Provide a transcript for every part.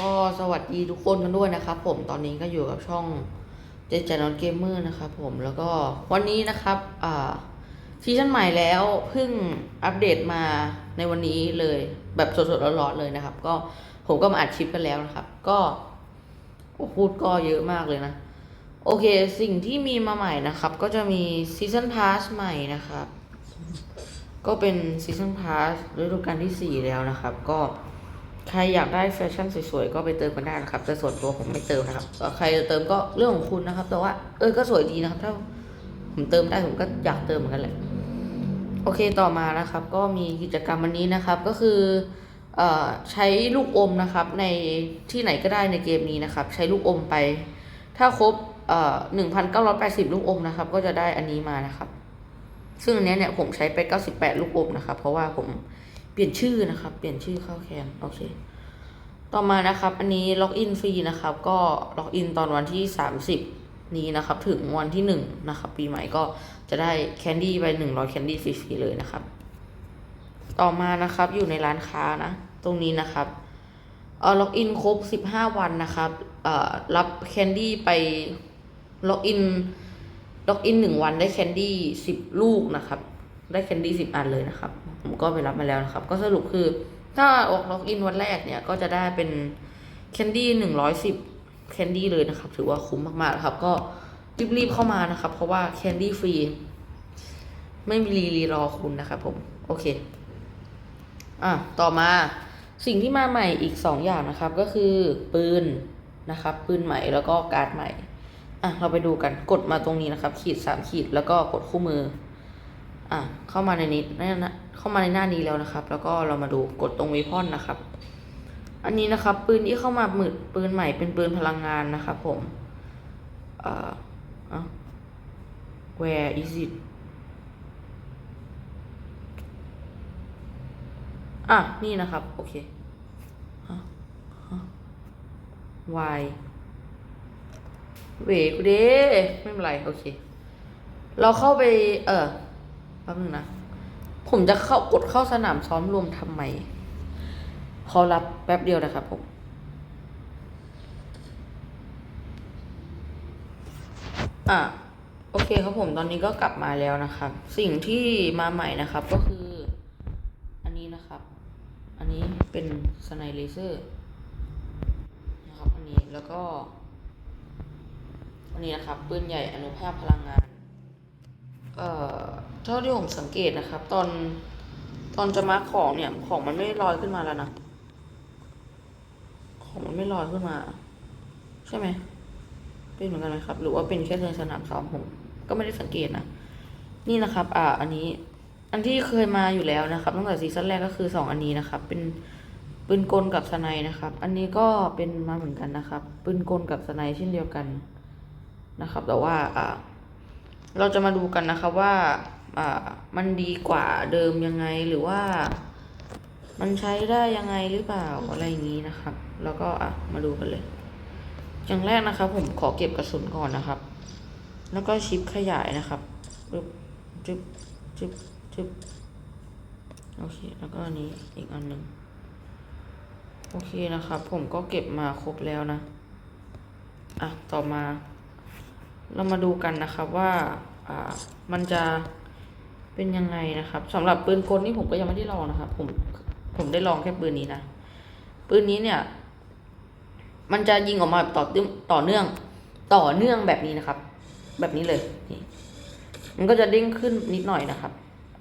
ก็สวัสดีทุกคนกันด้วยนะครับผมตอนนี้ก็อยู่กับช่องเจจนอนเกมเมอร์นะครับผมแล้วก็วันนี้นะครับอ่าซีซั่นใหม่แล้วเพิ่งอัปเดตมาในวันนี้เลยแบบสดๆร้อนๆเลยนะครับ ก็ผมก็มาอัดคลิปกันแล้วนะครับ ก็พูดก็เยอะมากเลยนะ โอเคสิ่งที่มีมาใหม่นะครับ ก็จะมีซีซันพาสใหม่นะครับ ก็เป็นซีซันพาสฤดูกาลที่ 4 แล้วนะครับ ก็ ใครอยากได้แฟชั่นสวยๆก็ไปเติมกันได้นะครับ แต่ส่วนตัวผมไม่เติมนะครับใครจะเติมก็เรื่องของคุณนะครับ แต่ว่าเออก็สวยดีนะครับ ถ้าผมเติมได้ผมก็อยากเติมเหมือนกันแหละโอเคต่อมานะครับ ก็มีกิจกรรมวันนี้นะครับ ก็คือเอ่อใช้ลูกอมนะครับ ในที่ไหนก็ได้ในเกมนี้นะครับ ใช้ลูกอมไป ถ้าครบเอ่อหนึ่งพันเก้าร้อยแปดสิบลูกอมนะครับ ก็จะได้อันนี้มานะครับ ซึ่งอันนี้เนี่ยผมใช้ไปเก้าสิบแปดลูกอมนะครับ เพราะว่าผม ปลี่ยนชื่อนะครับ เปลี่ยนชื่อเข้าแคนโอเค ต่อมานะครับ อันนี้ล็อกอินฟรีนะครับ ก็ล็อกอินตอนวันที่สามสิบนี้นะครับ ถึงวันที่หนึ่งนะครับ ปีใหม่ก็จะได้แคนดี้ไปหนึ่งร้อยแคนดี้ฟรีๆเลยนะครับ ต่อมานะครับอยู่ในร้านค้านะ ตรงนี้นะครับเออล็อกอินครบสิบห้าวันนะครับเอ่อรับแคนดี้ไปล็อกอินล็อกอินหนึ่งวันได้แคนดี้สิบลูกนะครับ ได้แคนดี้สิบอันเลยนะครับ ผมก็ไปรับมาแล้วนะครับ ก็สรุปคือถ้าออกล็อกอินวันแรกเนี่ยก็จะได้เป็นแคนดี้หนึ่งร้อยสิบแคนดี้เลยนะครับ ถือว่าคุ้มมากๆครับ ก็รีบๆเข้ามานะครับ เพราะว่าแคนดี้ฟรีไม่มีรีรีรอคุณนะครับผม โอเค อะ ต่อมาสิ่งที่มาใหม่อีกสองอย่างนะครับ ก็คือปืนนะครับ ปืนใหม่แล้วก็การ์ดใหม่ อะ เราไปดูกันกดมาตรงนี้นะครับ ขีดสามขีดแล้วก็กดคู่มือ อะเข้ามาในนี้นั่ะเข้ามาในหน้านี้แล้วนะครับ แล้วก็เรามาดูกดตรงวีพอนนะครับ อันนี้นะครับ ปืนที่เข้ามาหมืดปืนใหม่เป็นปืนพลังงานนะครับผมเอ่ออะ where is it อะ นี่นะครับ โอเคฮะฮะ why เวกูเด้ไม่เป็นไร โอเค เราเข้าไป เออ ป๊บนึงนะ ผมจะเข้ากดเข้าสนามซ้อมรวมทำไม ขอรับแป๊บเดียวนะครับผมอะโอเคครับผมตอนนี้ก็กลับมาแล้วนะครับ สิ่งที่มาใหม่นะครับก็คือ อันนี้นะครับ อันนี้เป็นสไนเลเซอร์นะครับ อันนี้แล้วก็ อันนี้นะครับปืนใหญ่อนุภาคพลังงาน เอ่อเท่าที่ผมสังเกตนะครับ ตอนตอนจะมาของเนี่ย ของมันไม่ลอยขึ้นมาแล้วนะของมันไม่ลอยขึ้นมา ใช่ไหมเป็นเหมือนกันไหมครับ หรือว่าเป็นแค่ในสนามซ้อมผม ก็ไม่ได้สังเกตนะนี่นะครับ อ่า อันนี้ อันที่เคยมาอยู่แล้วนะครับตั้งแต่ซีซั่นแรกก็คือสองอันนี้นะครับ เป็นปืนกลกับสไนนะครับ อันนี้ก็เป็นมาเหมือนกันนะครับปืนกลกับสไนเช่นเดียวกันนะครับ แต่ว่าอ่า เราจะมาดูกันนะครับว่าอ่ามันดีกว่าเดิมยังไงหรือว่า มันใช้ได้ยังไงหรือเปล่าอะไรอย่างนี้นะครับ แล้วก็อะมาดูกันเลย อย่างแรกนะครับ ผมขอเก็บกระสุนก่อนนะครับ แล้วก็ชิปขยายนะครับจึ๊บจึ๊บจึ๊บจึ๊บโอเค แล้วก็อันนี้อีกอันหนึ่งโอเคนะครับ ผมก็เก็บมาครบแล้วนะ อะ ต่อมา เรามาดูกันนะครับว่าอ่ามันจะเป็นยังไงนะครับสำหรับปืนกลนี่ผมก็ยังไม่ได้ลองนะครับผมผมได้ลองแค่ปืนนี้นะปืนนี้เนี่ย มันจะยิงออกมาต่อเนื่องต่อเนื่องต่อเนื่องแบบนี้นะครับ แบบนี้เลยนี่มันก็จะเด้งขึ้นนิดหน่อยนะครับ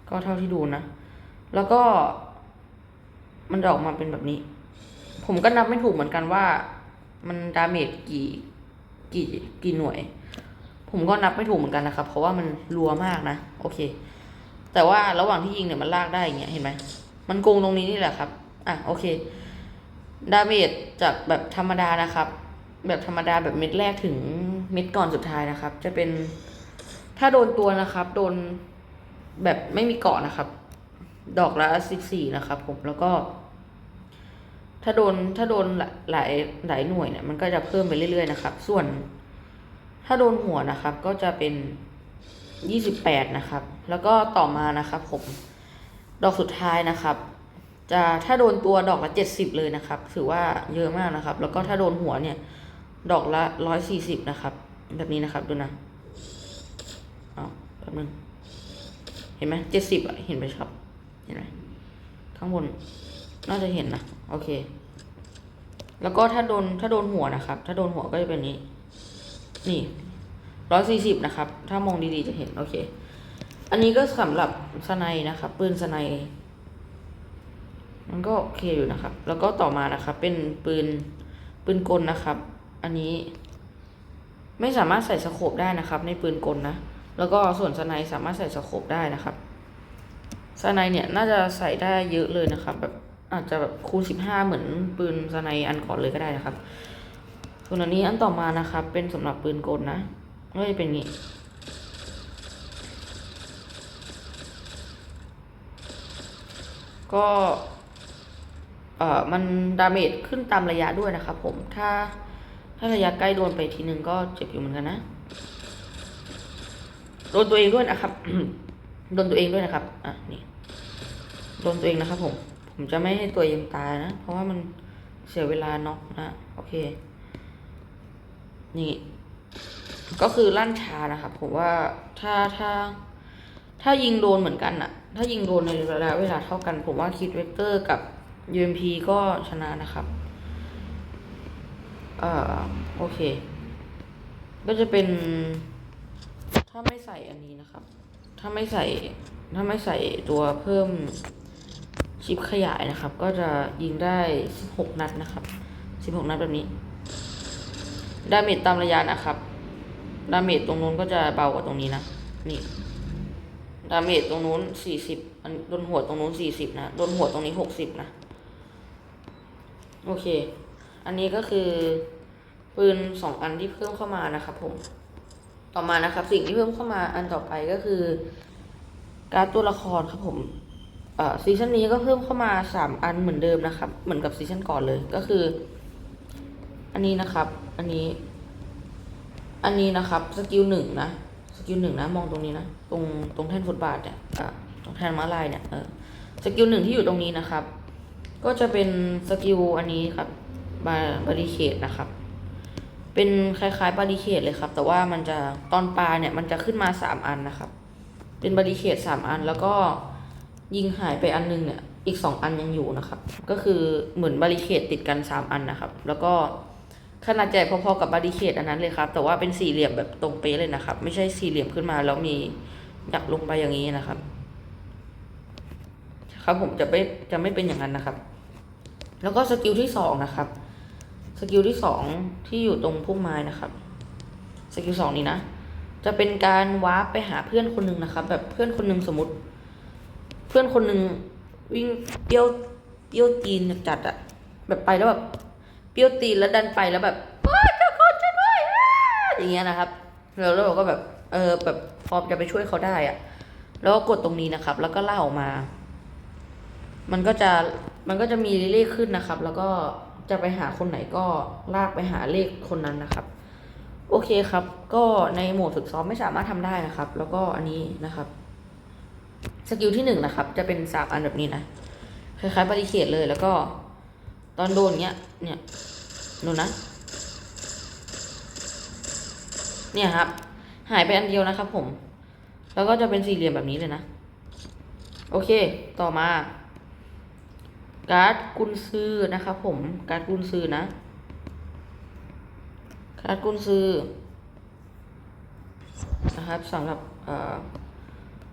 ก็เท่าที่ดูนะ แล้วก็ มันจะออกมาเป็นแบบนี้ ผมก็นับไม่ถูกเหมือนกันว่า มันดาเมจกี่กี่กี่หน่วย ผมก็นับไม่ถูกเหมือนกันนะครับ เพราะว่ามันรัวมากนะ โอเค แต่ว่าระหว่างที่ยิงเนี่ยมันลากได้อย่างเงี้ยเห็นไหมมันโกงตรงนี้นี่แหละครับ อะโอเค ดาเมจจากแบบธรรมดานะครับ แบบธรรมดาแบบเม็ดแรกถึงเม็ดก่อนสุดท้ายนะครับ จะเป็นถ้าโดนตัวนะครับ โดนแบบไม่มีเกาะนะครับ ดอกละสิบสี่นะครับผมแล้วก็ ถ้าโดนถ้าโดนหลายหลายหน่วยเนี่ยมันก็จะเพิ่มไปเรื่อยๆนะครับ ส่วน ถ้าโดนหัวนะครับ ก็จะเป็นยี่สิบแปดนะครับ แล้วก็ต่อมานะครับ ผม ดอกสุดท้ายนะครับ จะถ้าโดนตัวดอกละเจ็ดสิบเลยนะครับ ถือว่าเยอะมากนะครับ แล้วก็ถ้าโดนหัวเนี่ย ดอกละร้อยสี่สิบนะครับ แบบนี้นะครับดูนะเอาแป๊บนึงเห็นไหมเจ็ดสิบอะเห็นไหมครับเห็นไหมข้างบนน่าจะเห็นนะโอเค แล้วก็ถ้าโดนถ้าโดนหัวนะครับ ถ้าโดนหัวก็จะเป็นนี้ นี่ร้อยสี่สิบนะครับ ถ้ามองดีๆจะเห็น โอเค อันนี้ก็สำหรับสไนนะครับ ปืนสไนมันก็โอเคอยู่นะครับ แล้วก็ต่อมานะครับ เป็นปืนปืนกลนะครับ อันนี้ ไม่สามารถใส่สโคปได้นะครับ ในปืนกลนะ แล้วก็ส่วนสไนสามารถใส่สโคปได้นะครับสไนเนี่ยน่าจะใส่ได้เยอะเลยนะครับ แบบอาจจะแบบคูณสิบห้าเหมือนปืนสไนอันก่อนเลยก็ได้นะครับ ส่วนอันนี้อันต่อมานะครับ เป็นสำหรับปืนกลนะก็จะเป็นงี้ ก็เอ่อมันดาเมจขึ้นตามระยะด้วยนะครับผมถ้าถ้าระยะใกล้โดนไปทีนึงก็เจ็บอยู่เหมือนกันนะโดนตัวเองด้วยนะครับโดนตัวเองด้วยนะครับอะนี่โดนตัวเองนะครับผม ผมจะไม่ให้ตัวเองตายนะ เพราะว่ามันเสียเวลาน็อกนะ โอเค นี่ ก็คือลั่นชานะครับผมว่าถ้าถ้า ถ้ายิงโดนเหมือนกันอะถ้ายิงโดนในระยะเวลาเท่ากัน ผมว่าคิดเวกเตอร์กับ UMP ก็ชนะนะครับ เอ่อโอเค ก็จะเป็น ถ้าไม่ใส่อันนี้นะครับ ถ้าไม่ใส่ ถ้าไม่ใส่ตัวเพิ่มชิปขยายนะครับ ก็จะยิงได้ 16 นัดนะครับ 16 นัดแบบนี้ ดาเมจตามระยะนะครับ ดาเมจตรงนู้นก็จะเบากว่าตรงนี้นะ นี่ ดาเมจตรงนู้นสี่สิบโดนหัวตรงนู้นสี่สิบนะ โดนหัวตรงนี้หกสิบนะ โอเค อันนี้ก็คือ ปืนสองอันที่เพิ่มเข้ามานะครับผม ต่อมานะครับ สิ่งที่เพิ่มเข้ามาอันต่อไปก็คือ การตัวละครครับผมเอ่อซีซั่นนี้ก็เพิ่มเข้ามาสามอันเหมือนเดิมนะครับ เหมือนกับซีซั่นก่อนเลย ก็คือ อันนี้นะครับ อันนี้ อันนี้นะครับ สกิลหนึ่งนะ สกิลหนึ่งนะ มองตรงนี้นะ ตรงตรงแท่นฟุตบาทเนี่ยอะตรงแท่นม้าลายเนี่ย เออ สกิลหนึ่งที่อยู่ตรงนี้นะครับ ก็จะเป็นสกิลอันนี้ครับบาบาริเคดนะครับ เป็นคล้ายๆบาริเคดเลยครับ แต่ว่ามันจะตอนปลาเนี่ยมันจะขึ้นมาสามอันนะครับ เป็นบาริเคดสามอันแล้วก็ยิงหายไปอันนึงเนี่ย อีกสองอันยังอยู่นะครับ ก็คือเหมือนบาริเคดติดกันสามอันนะครับ แล้วก็ ขนาดใหญ่พอๆกับบาริเคดอันนั้นเลยครับ แต่ว่าเป็นสี่เหลี่ยมแบบตรงเป๊ะเลยนะครับ ไม่ใช่สี่เหลี่ยมขึ้นมาแล้วมีดักลงไปอย่างนี้นะครับ ครับผมจะไม่จะไม่เป็นอย่างนั้นนะครับ แล้วก็สกิลที่สองนะครับ สกิลที่สองที่อยู่ตรงพุ่มไม้นะครับ สกิลสองนี้นะ จะเป็นการวาร์ปไปหาเพื่อนคนหนึ่งนะครับ แบบเพื่อนคนหนึ่งสมมติ เพื่อนคนหนึ่งวิ่งเปี้ยวเปี้ยวตีนจัดอะแบบไปแล้วแบบ เปี้ยวตีนแล้วดันไปแล้วแบบโอ๊ยเจ้าคนช่วยด้วยอย่างเงี้ยนะครับแล้วเราก็แบบเออแบบพร้อมจะไปช่วยเขาได้อะแล้วก็กดตรงนี้นะครับ แล้วก็ล่ากออกมา มันก็จะมันก็จะมีเลขขึ้นนะครับ แล้วก็จะไปหาคนไหนก็ลากไปหาเลขคนนั้นนะครับ โอเคครับ ก็ในโหมดฝึกซ้อมไม่สามารถทำได้นะครับ แล้วก็อันนี้นะครับสกิลที่หนึ่งนะครับ จะเป็นสามอันแบบนี้นะคล้ายๆบาริเคดเลยแล้วก็ ตอนโดนเนี้ย เนี่ยดูนะ เนี่ยครับ หายไปอันเดียวนะครับผม แล้วก็จะเป็นสี่เหลี่ยมแบบนี้เลยนะ โอเค ต่อมา การ์ดกุนซือนะครับผม การ์ดกุนซือนะ การ์ดกุนซือนะครับสำหรับ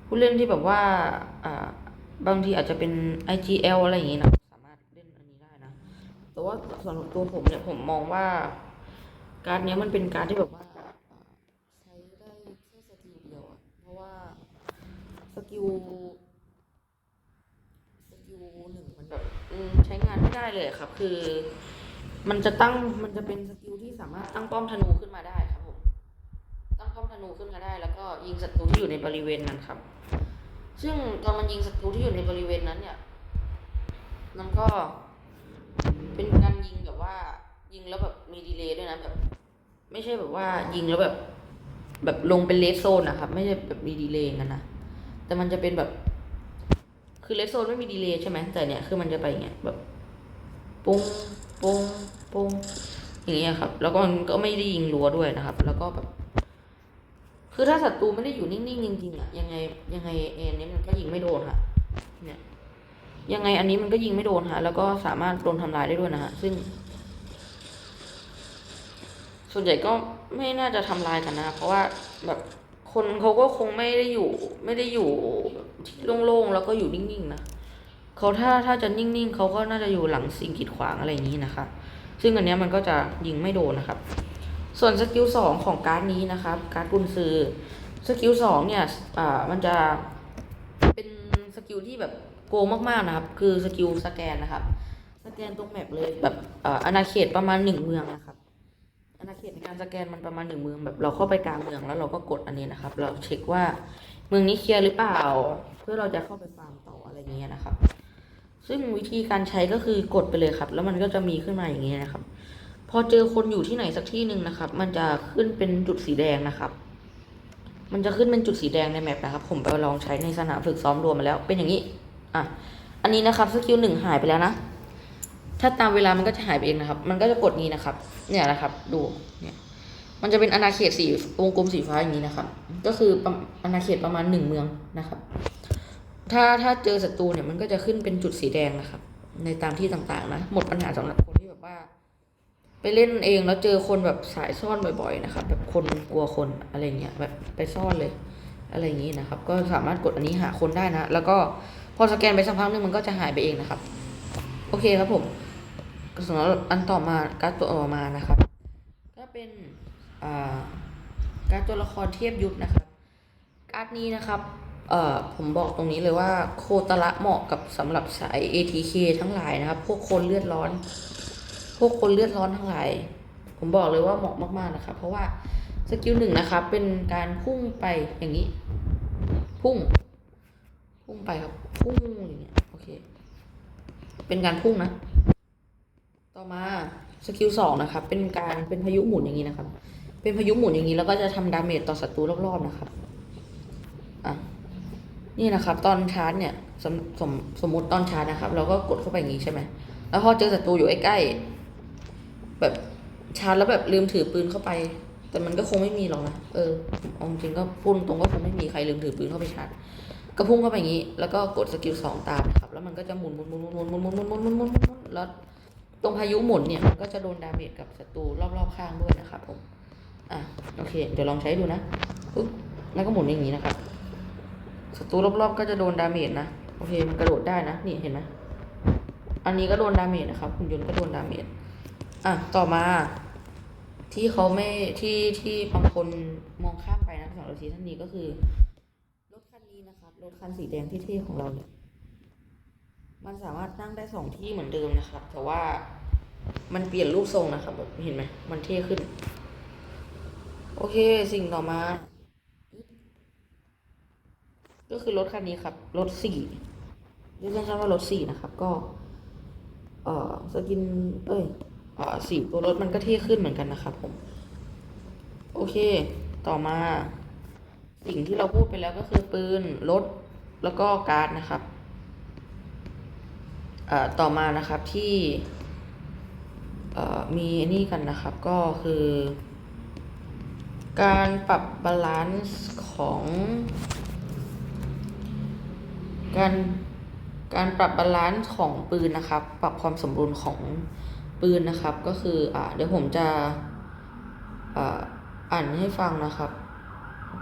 ผู้เล่นที่แบบว่าอ่าบางทีอาจจะเป็น IGL อะไรอย่างงี้นะ แต่ว่าสำหรับตัวผมเนี่ยผมมองว่า การ์ดเนี้ยมันเป็นการ์ดที่แบบว่า ใช้ได้แค่สกิลเดียวอะเพราะว่าสกิลสกิลหนึ่งมันแบบใช้งานไม่ได้เลยครับ คือ มันจะตั้งมันจะเป็นสกิลที่สามารถตั้งป้อมธนูขึ้นมาได้ครับผมตั้งป้อมธนูขึ้นมาได้ แล้วก็ยิงศัตรูที่อยู่ในบริเวณนั้นครับ ซึ่งตอนมันยิงศัตรูที่อยู่ในบริเวณนั้นเนี่ยมันก็ เป็นการยิงแบบว่า ยิงแล้วแบบมีดีเลย์ด้วยนะแบบ ไม่ใช่แบบว่ายิงแล้วแบบ แบบลงเป็นเลสโซนนะครับ ไม่ใช่แบบมีดีเลย์กันนะแต่มันจะเป็นแบบ คือเลสโซนไม่มีดีเลย์ใช่ไหมแต่เนี่ยคือมันจะไปอย่างเงี้ยแบบปุ้งปุ้งปุ้งอย่างเงี้ยครับ แล้วก็มันก็ไม่ได้ยิงรัวด้วยนะครับ แล้วก็แบบคือถ้าศัตรูไม่ได้อยู่นิ่งๆจริงๆอะยังไงยังไงเอ็นนี้มันก็ยิงไม่โดนค่ะ เนี่ย ยังไงอันนี้มันก็ยิงไม่โดนค่ะ แล้วก็สามารถโดนทำลายได้ด้วยนะฮะ ซึ่ง ส่วนใหญ่ก็ไม่น่าจะทำลายกันนะ เพราะว่าแบบคนเขาก็คงไม่ได้อยู่ ไม่ได้อยู่ที่โล่งๆแล้วก็อยู่นิ่งๆนะเขาถ้าถ้าจะนิ่งๆเขาก็น่าจะอยู่หลังสิ่งกีดขวางอะไรอย่างนี้นะคะ ซึ่งอันนี้มันก็จะยิงไม่โดนนะครับ ส่วนสกิลสองของการ์ดนี้นะครับ การ์ดกุนซือสกิลสองเนี่ย อ่า มันจะเป็นสกิลที่แบบ งมากๆนะครับ คือสกิลสแกนนะครับ สแกนตรงแมปเลยแบบอ่าอาณาเขตประมาณหนึ่งเมืองนะครับอาณาเขตในการสแกนมันประมาณหนึ่งเมืองแบบเราเข้าไปกลางเมืองแล้วเราก็กดอันนี้นะครับ เราเช็คว่าเมืองนี้เคลียร์หรือเปล่า เพื่อเราจะเข้าไปฟาร์มต่ออะไรอย่างเงี้ยนะครับ ซึ่งวิธีการใช้ก็คือกดไปเลยครับ แล้วมันก็จะมีขึ้นมาอย่างเงี้ยนะครับ พอเจอคนอยู่ที่ไหนสักที่หนึ่งนะครับ มันจะขึ้นเป็นจุดสีแดงนะครับมันจะขึ้นเป็นจุดสีแดงในแมปนะครับ ผมไปลองใช้ในสนามฝึกซ้อมรวมมาแล้ว เป็นอย่างนี้ อะ อันนี้นะครับสกิลหนึ่งหายไปแล้วนะ ถ้าตามเวลามันก็จะหายไปเองนะครับ มันก็จะกดนี้นะครับ เนี่ยนะครับ ดู เนี่ย มันจะเป็นอาณาเขตสีวงกลมสีฟ้าอย่างนี้นะครับ ก็คืออาณาเขตประมาณหนึ่งเมืองนะครับ ถ้าถ้าเจอศัตรูเนี่ยมันก็จะขึ้นเป็นจุดสีแดงนะครับ ในตามที่ต่างๆนะ หมดปัญหาสำหรับคนที่แบบว่า ไปเล่นเองแล้วเจอคนแบบสายซ่อนบ่อย ๆ นะครับ แบบคนกลัวคนอะไรเงี้ยแบบไปซ่อนเลยอะไรอย่างนี้นะครับ ก็สามารถกดอันนี้หาคนได้นะ แล้วก็ พอสแกนไปสักพักนึงมันก็จะหายไปเองนะครับ โอเคครับผมสำหรับอันต่อมาการดตัวต่อมานะครับ ก็เป็นการดตัวละครเทียบยุทธนะครับ การ์ดนี้นะครับผมบอกตรงนี้เลยว่าโคตระเหมาะกับสำหรับสาย ATK ทั้งหลายนะครับ พวกคนเลือดร้อน พวกคนเลือดร้อนทั้งหลาย ผมบอกเลยว่าเหมาะมากๆนะครับ เพราะว่าสกิลหนึ่งนะครับ เป็นการพุ่งไปอย่างนี้ พุ่ง พุ่งไปครับ พุ่งอย่างเงี้ยโอเค เป็นการพุ่งนะ ต่อมาสกิลสองนะครับ เป็นการเป็นพายุหมุนอย่างนี้นะครับ เป็นพายุหมุนอย่างนี้แล้วก็จะทำดาเมจต่อศัตรูรอบๆนะครับ อะ นี่นะครับ ตอนชาร์จเนี่ย สมสมสมมติตอนชาร์จนะครับ เราก็กดเข้าไปอย่างนี้ใช่ไหม แล้วพอเจอศัตรูอยู่ใกล้ๆแบบชาร์จแล้วแบบลืมถือปืนเข้าไป แต่มันก็คงไม่มีหรอกนะ เออเอาจริงก็พูดตรงก็คงไม่มีใครลืมถือปืนเข้าไปชาร์จ ก็พุ่งเข้าไปอย่างนี้ แล้วก็กดสกิลสองตามนะครับ แล้วมันก็จะหมุนหมุนหมุนหมุนหมุนหมุนหมุนหมุนหมุนหมุนหมุนหมุนแล้วตรงพายุหมุนเนี่ยมันก็จะโดนดาเมจกับศัตรูรอบๆข้างด้วยนะครับผม อะโอเค เดี๋ยวลองใช้ดูนะปึ๊บแล้วก็หมุนอย่างนี้นะครับศัตรูรอบๆก็จะโดนดาเมจนะ โอเค มันกระโดดได้นะ นี่เห็นไหมอันนี้ก็โดนดาเมจนะครับหุ่นยนต์ก็โดนดาเมจ อะ ต่อมา ที่เขาไม่ที่ที่บางคนมองข้ามไปนะสำหรับซีซั่นนี้ก็คือ รถคันสีแดงที่เท่ของเราเนี่ยมันสามารถนั่งได้สองที่เหมือนเดิมนะครับ แต่ว่ามันเปลี่ยนรูปทรงนะครับแบบเห็นไหม มันเท่ขึ้น โอเค สิ่งต่อมา ก็คือรถคันนี้ครับ รถสี่เรียกสั้นๆว่ารถสี่นะครับ ก็ เอ่อ สกิน เอ้ย เอ่อสีตัวรถมันก็เท่ขึ้นเหมือนกันนะครับผม โอเค ต่อมา สิ่งที่เราพูดไปแล้วก็คือปืนรถแล้วก็การ์ดนะครับต่อมานะครับที่มีนี่กันนะครับก็คือ การปรับบาลานซ์ของการการปรับบาลานซ์ของปืนนะครับ ปรับความสมดุลของปืนนะครับ ก็คืออเดี๋ยวผมจะอ่านให้ฟังนะครับ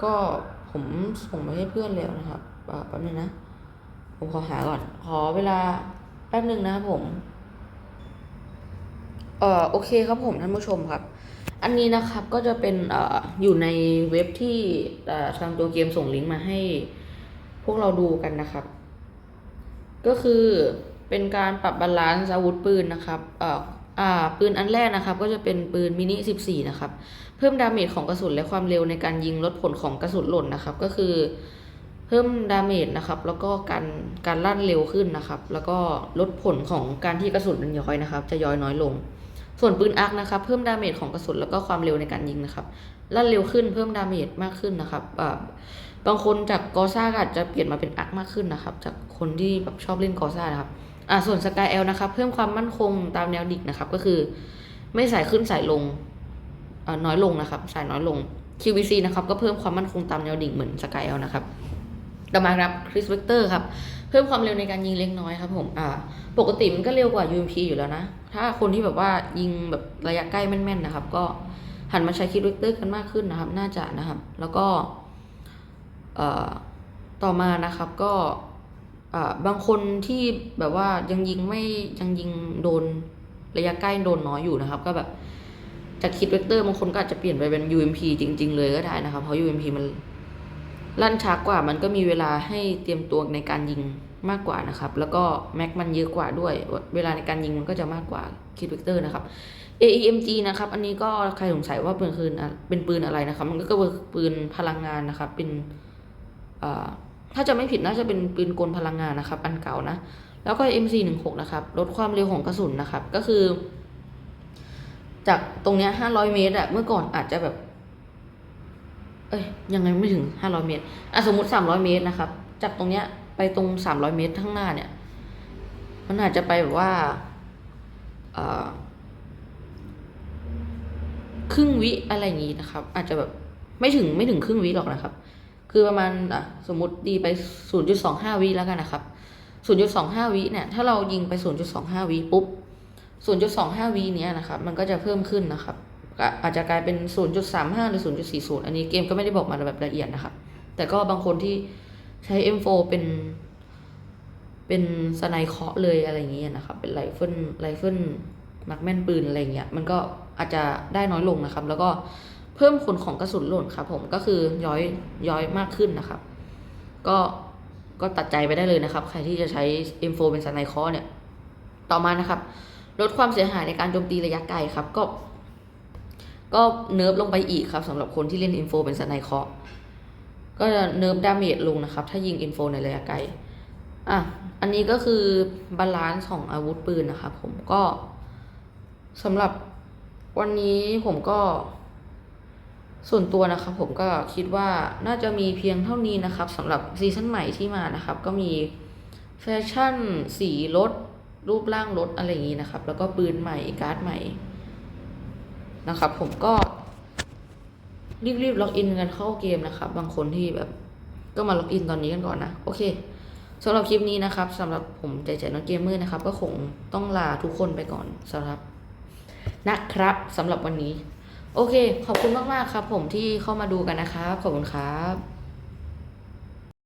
ก็ผมส่งไปให้เพื่อนแล้วนะครับแป๊บนึงนะ ผมขอหาก่อน ขอเวลาแป๊บนึงนะครับผม เอ่อโอเคครับผมท่านผู้ชมครับ อันนี้นะครับก็จะเป็นเอ่ออยู่ในเว็บที่ทางตัวเกมส่งลิงก์มาให้ พวกเราดูกันนะครับ ก็คือเป็นการปรับบาลานซ์อาวุธปืนนะครับ เอ่อ ปืนอันแรกนะครับก็จะเป็นปืนมินิ 14 นะครับ เพิ่มดาเมจของกระสุนและความเร็วในการยิงลดผลของกระสุนหล่นนะครับ ก็คือเพิ่มดาเมจนะครับ แล้วก็การการลั่นเร็วขึ้นนะครับ แล้วก็ลดผลของการที่กระสุนมันย้อยนะครับ จะย้อยน้อยลง ส่วนปืนอาร์คนะครับ เพิ่มดาเมจของกระสุนแล้วก็ความเร็วในการยิงนะครับ ลั่นเร็วขึ้นเพิ่มดาเมจมากขึ้นนะครับบางคนจากกอซ่าก็อาจจะเปลี่ยนมาเป็นอาร์คมากขึ้นนะครับ จากคนคนที่แบบชอบเล่นกอซ่านะครับ อ่าส่วนสกายเอลนะครับเพิ่มความมั่นคงตามแนวดิ่งนะครับ ก็คือไม่สายขึ้นสายลงอ่อน้อยลงนะครับ สายน้อยลง QVC นะครับก็เพิ่มความมั่นคงตามแนวดิ่งเหมือนสกายเอลนะครับต่อมาครับคริสเวกเตอร์ครับเพิ่มความเร็วในการยิงเล็กน้อยครับผมอ่าปกติมันก็เร็วกว่า UMP อยู่แล้วนะ ถ้าคนที่แบบว่ายิงแบบระยะใกล้แม่นๆนะครับ ก็หันมาใช้คริสเวกเตอร์กันมากขึ้นนะครับ น่าจะนะครับ แล้วก็ต่อมานะครับก็ บางคนที่แบบว่ายังยิงไม่ยังยิงโดนระยะใกล้โดนน้อยอยู่นะครับ ก็แบบจากคิดเวกเตอร์บางคนก็อาจจะเปลี่ยนไปเป็น UMP จริง ๆ เลยก็ได้นะครับ เพราะ UMP มันลั่นช้ากว่ามันก็มีเวลาให้เตรียมตัวในการยิงมากกว่านะครับ แล้วก็แม็กมันเยอะกว่าด้วย เวลาในการยิงมันก็จะมากกว่าคิดเวกเตอร์นะครับ AEMG นะครับ อันนี้ก็ใครสงสัยว่าเป็นปืนเป็นปืนอะไรนะครับ มันก็คือปืนพลังงานนะครับ เป็นอ่า ถ้าจะไม่ผิดน่าจะเป็นปืนกลพลังงานนะครับ อันเก่านะ แล้วก็ MC16 นะครับลดความเร็วของกระสุนนะครับ ก็คือ จากตรงเนี้ย500 เมตรอะเมื่อก่อนอาจจะแบบ เอ้ยยังไงไม่ถึง 500 เมตรอะสมมติ 300 เมตรนะครับ จากตรงเนี้ยไปตรง 300 เมตรข้างหน้าเนี่ย มันอาจจะไปแบบว่าครึ่งวิอะไรอย่างงี้นะครับ อาจจะแบบไม่ถึงไม่ถึงครึ่งวิหรอกนะครับ คือประมาณอะสมมติดีไป 0.25 วิแล้วกันนะครับ 0.25 วิเนี่ยถ้าเรายิงไป 0.25 วิปุ๊บ 0.25 วิเนี้ยนะครับมันก็จะเพิ่มขึ้นนะครับ อาจจะกลายเป็น 0.35 หรือ 0.40 อันนี้เกมก็ไม่ได้บอกมาแบบละเอียดนะครับ แต่ก็บางคนที่ใช้ M4 เป็นเป็นสไนเคาะเลยอะไรอย่างเงี้ยนะครับ เป็นไรเฟิลไรเฟิลนักแม่นปืนอะไรเงี้ยมันก็อาจจะได้น้อยลงนะครับ แล้วก็ เพิ่มผลของกระสุนหล่นครับผมก็คือย้อยย้อยมากขึ้นนะครับ ก็ก็ตัดใจไปได้เลยนะครับ ใครที่จะใช้ M4 เป็นสไนคราะห์เนี่ย ต่อมานะครับ ลดความเสียหายในการโจมตีระยะไกลครับ ก็ ก็เนิร์ฟลงไปอีกครับสำหรับคนที่เล่น M4 เป็นสไนคราะห์ก็จะเนิร์ฟดาเมจลงนะครับ ถ้ายิง M4 ในระยะไกลอะอันนี้ก็คือบาลานซ์ของอาวุธปืนนะครับผมก็สำหรับวันนี้ผมก็ ส่วนตัวนะครับผมก็คิดว่าน่าจะมีเพียงเท่านี้นะครับสำหรับซีซั่นใหม่ที่มานะครับ ก็มีแฟชั่น สีรถ รูปร่างรถอะไรอย่างนี้นะครับ แล้วก็ปืนใหม่การ์ดใหม่นะครับ ผมก็รีบๆล็อกอินกันเข้าเกมนะครับ บางคนที่แบบก็มาล็อกอินตอนนี้กันก่อนนะ โอเคสำหรับคลิปนี้นะครับสำหรับผมใจใจน้องเกมเมอร์นะครับ ก็คงต้องลาทุกคนไปก่อนสำหรับนะครับสำหรับวันนี้ โอเค ขอบคุณมาก ๆ ครับผมที่เข้ามาดูกันนะครับ ขอบคุณครับ